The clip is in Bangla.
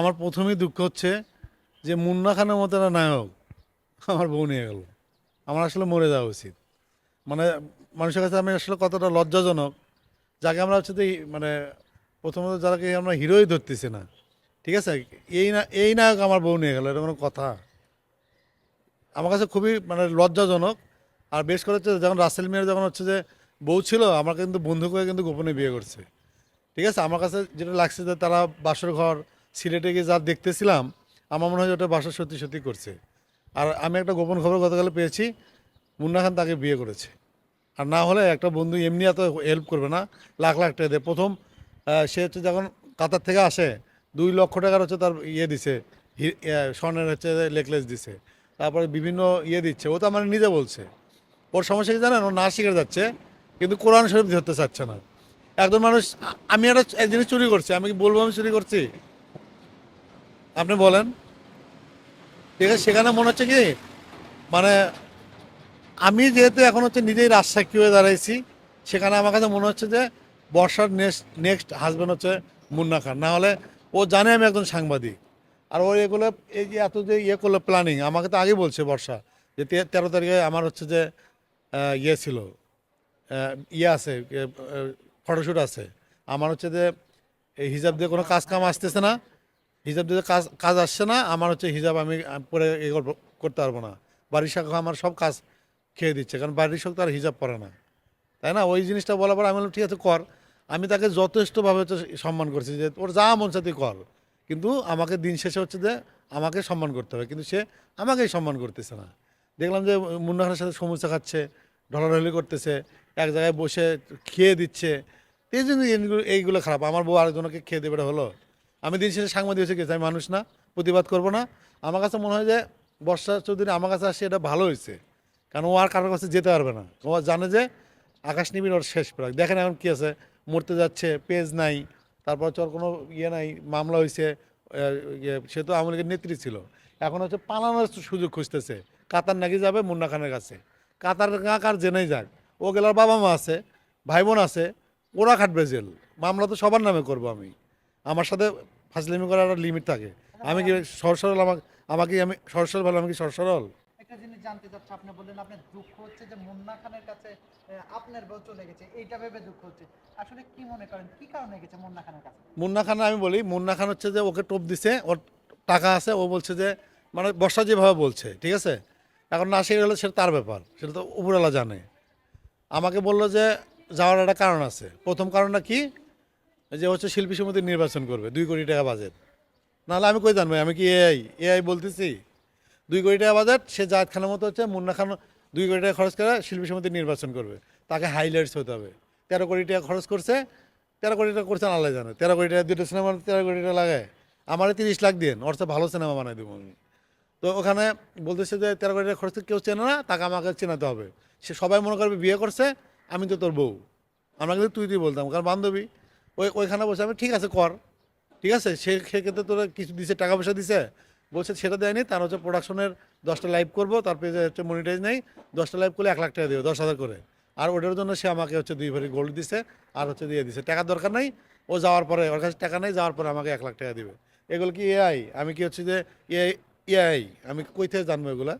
আমার প্রথমেই দুঃখ হচ্ছে যে মুন্না খানের মতো একটা নায়ক আমার বউ নিয়ে গেল। আমার আসলে মরে যাওয়া উচিত। মানে মানুষের কাছে আমি আসলে কতটা লজ্জাজনক, যাকে আমরা হচ্ছে মানে প্রথমত যারাকে আমরা হিরোই ধরতেছি না, ঠিক আছে? এই না, এই নায়ক আমার বউ নিয়ে গেল, এটা কোনো কথা। আমার কাছে খুবই মানে লজ্জাজনক। আর বেশ করে হচ্ছে যখন রাসেল মিয়ার যখন হচ্ছে যে বউ ছিল, আমার কিন্তু বন্ধু করে কিন্তু গোপনে বিয়ে করছে। ঠিক আছে? আমার কাছে যেটা লাগছে যে তারা বাসর ঘর সিলেটে গিয়ে যা দেখতেছিলাম, আমার মনে হয় ওটা বাসর সত্যি সত্যি করছে। আর আমি একটা গোপন খবর গতকালে পেয়েছি, মুন্না খান তাকে বিয়ে করেছে। আর না হলে একটা বন্ধু এমনি এত হেল্প করবে না, লাখ লাখ টাকা দিয়ে। প্রথম সে হচ্ছে যখন কাতার থেকে আসে, দুই লক্ষ টাকার হচ্ছে তার ইয়ে দিছে স্বর্ণের হচ্ছে নেকলেস দিছে। তারপরে বিভিন্ন ইয়ে দিচ্ছে, ও তো আমার নিজে বলছে। ওর সমস্যা কি জানেন? ও না শিখে যাচ্ছে, কিন্তু কোরআন শরীফ ধরতে চাচ্ছে না। একজন মানুষ আমি একটা এক জিনিস চুরি করছি, আমি কি বলব আমি চুরি করছি? আপনি বলেন। ঠিক আছে, সেখানে মনে হচ্ছে কি মানে আমি যেহেতু এখন হচ্ছে নিজেই রাজসাক্ষী হয়ে দাঁড়াইছি, সেখানে আমার কাছে মনে হচ্ছে যে বর্ষার নেক্সট নেক্সট হাজব্যান্ড হচ্ছে মুন্না খান। না হলে ও জানে আমি একজন সাংবাদিক। আর ও এগুলো, এই যে এত যে ইয়ে করল প্ল্যানিং আমাকে তো আগেই বলছে বর্ষা, যে তেরো তারিখে আমার হচ্ছে যে ইয়ে ছিল ইয়ে আছে ফটোশ্যুট আছে। আমার হচ্ছে যে, এই হিজাব দিয়ে কোনো কাজ কাম আসতেছে না। হিজাব দিয়ে কাজ কাজ আসছে না, আমার হচ্ছে হিজাব আমি পরে এ করতে পারব না। বাড়ির শাখা আমার সব কাজ খেয়ে দিচ্ছে, কারণ বাড়ির শোক তার হিজাব পরে না। তাই না? ওই জিনিসটা বলার পর আমি বললাম, ঠিক আছে, কর। আমি তাকে যথেষ্টভাবে হচ্ছে সম্মান করছি যে, ওর যা মন সাথে কর। কিন্তু আমাকে দিন শেষে হচ্ছে যে, আমাকে সম্মান করতে হবে। কিন্তু সে আমাকেই সম্মান করতেছে না। দেখলাম যে মুন্না খানের সাথে সমস্যা খাচ্ছে, ঢলাঢলি করতেছে, এক জায়গায় বসে খেয়ে দিচ্ছে। এই জন্য এইগুলো- খারাপ। আমার বউ আরেকজনকে খেয়ে দেবে হলো। আমি দিন শেষে সাংবাদিক হচ্ছে গেছি আমি মানুষ না প্রতিবাদ করব না। আমার কাছে মনে হয় যে বর্ষা চৌধুরী আমার কাছে আসছে এটা ভালো হয়েছে। কারণ ও আর কারোর কাছে যেতে পারবে না। ও জানে যে আকাশ নিবিড় ওর শেষ প্রায়। দেখেন এখন কী আছে মরতে যাচ্ছে পেজ নাই তারপর ওর কোনো ইয়ে নাই মামলা হয়েছে ইয়ে, সে তো আওয়ামী লীগের নেত্রী ছিল। এখন হচ্ছে পালানোর সুযোগ খুঁজতেছে। কাতার নাকি যাবে মুন্না খানের কাছে। কাতার গাঁক আর জেনেই যাক। ও গেলার বাবা মা আছে ভাই বোন আছে ওরা খাটবে জেল। মামলা তো সবার নামে করব আমি। আমার সাথে ফাজলিমি করার একটা লিমিট থাকে। আমি কি সর সরল আমাকে আমাকে আমি সর সরল ভালো আমি কি সর সরল? একটা জিনিস জানতে চাচ্ছি আপনি বললেন আপনার দুঃখ হচ্ছে যে মুন্না খানের কাছে আপনার বউ চলে গেছে এইটা ভেবে দুঃখ হচ্ছে। আসলে কি মনে করেন কি কারণে গেছে মুন্না খানের কাছে? মুন্না খান আমি বলি মুন্না খান হচ্ছে যে ওকে টোপ দিছে ওর টাকা আছে ও বলছে যে মানে বর্ষা যেভাবে বলছে ঠিক আছে? এখন না সেটা হলে সেটা তার ব্যাপার সেটা তো উপরওয়ালা জানে। আমাকে বলল যে যাওয়ার একটা কারণ আছে। প্রথম কারণটা কি? যে হচ্ছে শিল্পী সমিতি নির্বাচন করবে, দুই কোটি টাকা বাজেট নাহলে আমি কই জানব? আমি কি এআই এআই বলতেছি? দুই কোটি টাকা বাজেট সে জায়দ খানের মতো হচ্ছে মুন্না খান দুই কোটি টাকা খরচ করে শিল্পী সমিতি নির্বাচন করবে। তাকে হাইলাইটস হতে হবে। তেরো কোটি টাকা খরচ করছে, তেরো কোটি টাকা করছেন আল্লাহ জানে। তেরো কোটি টাকা দুটো সিনেমা তেরো কোটি টাকা লাগায়। আমার তিরিশ লাখ দিন চেয়ে ভালো সিনেমা বানাই দেবো আমি। তো ওখানে বলতেছে যে তেরো কোটি টাকা খরচ কেউ চেনে না, তাকে আমাকে চেনাতে হবে। সে সবাই মনে করবে বিয়ে করছে, আমি তো তোর বউ। আমরা কিন্তু তুই তুই বলতাম, কারণ বান্ধবী। ওই ওইখানে বসে আমি ঠিক আছে, কর। ঠিক আছে? সে সেক্ষেত্রে তোরা কিছু দিছে টাকা পয়সা দিছে। বলছে, সেটা দেয়নি, তার হচ্ছে প্রোডাকশনের দশটা লাইভ করব, তার পেজে হচ্ছে মনিটাইজ নেই, দশটা লাইভ করলে এক লাখ টাকা দেবে, দশ হাজার করে। আর ওটার জন্য সে আমাকে হচ্ছে দুই ভরি গোল্ড দিছে, আর হচ্ছে দিয়ে দিছে। টাকার দরকার নাই, ও যাওয়ার পরে, ওর কাছে টাকা নেই, যাওয়ার পরে আমাকে এক লাখ টাকা দিবে। এগুলো কি এআই আমি কি হচ্ছে যে এআই আমি কই থেকে জানব এগুলা?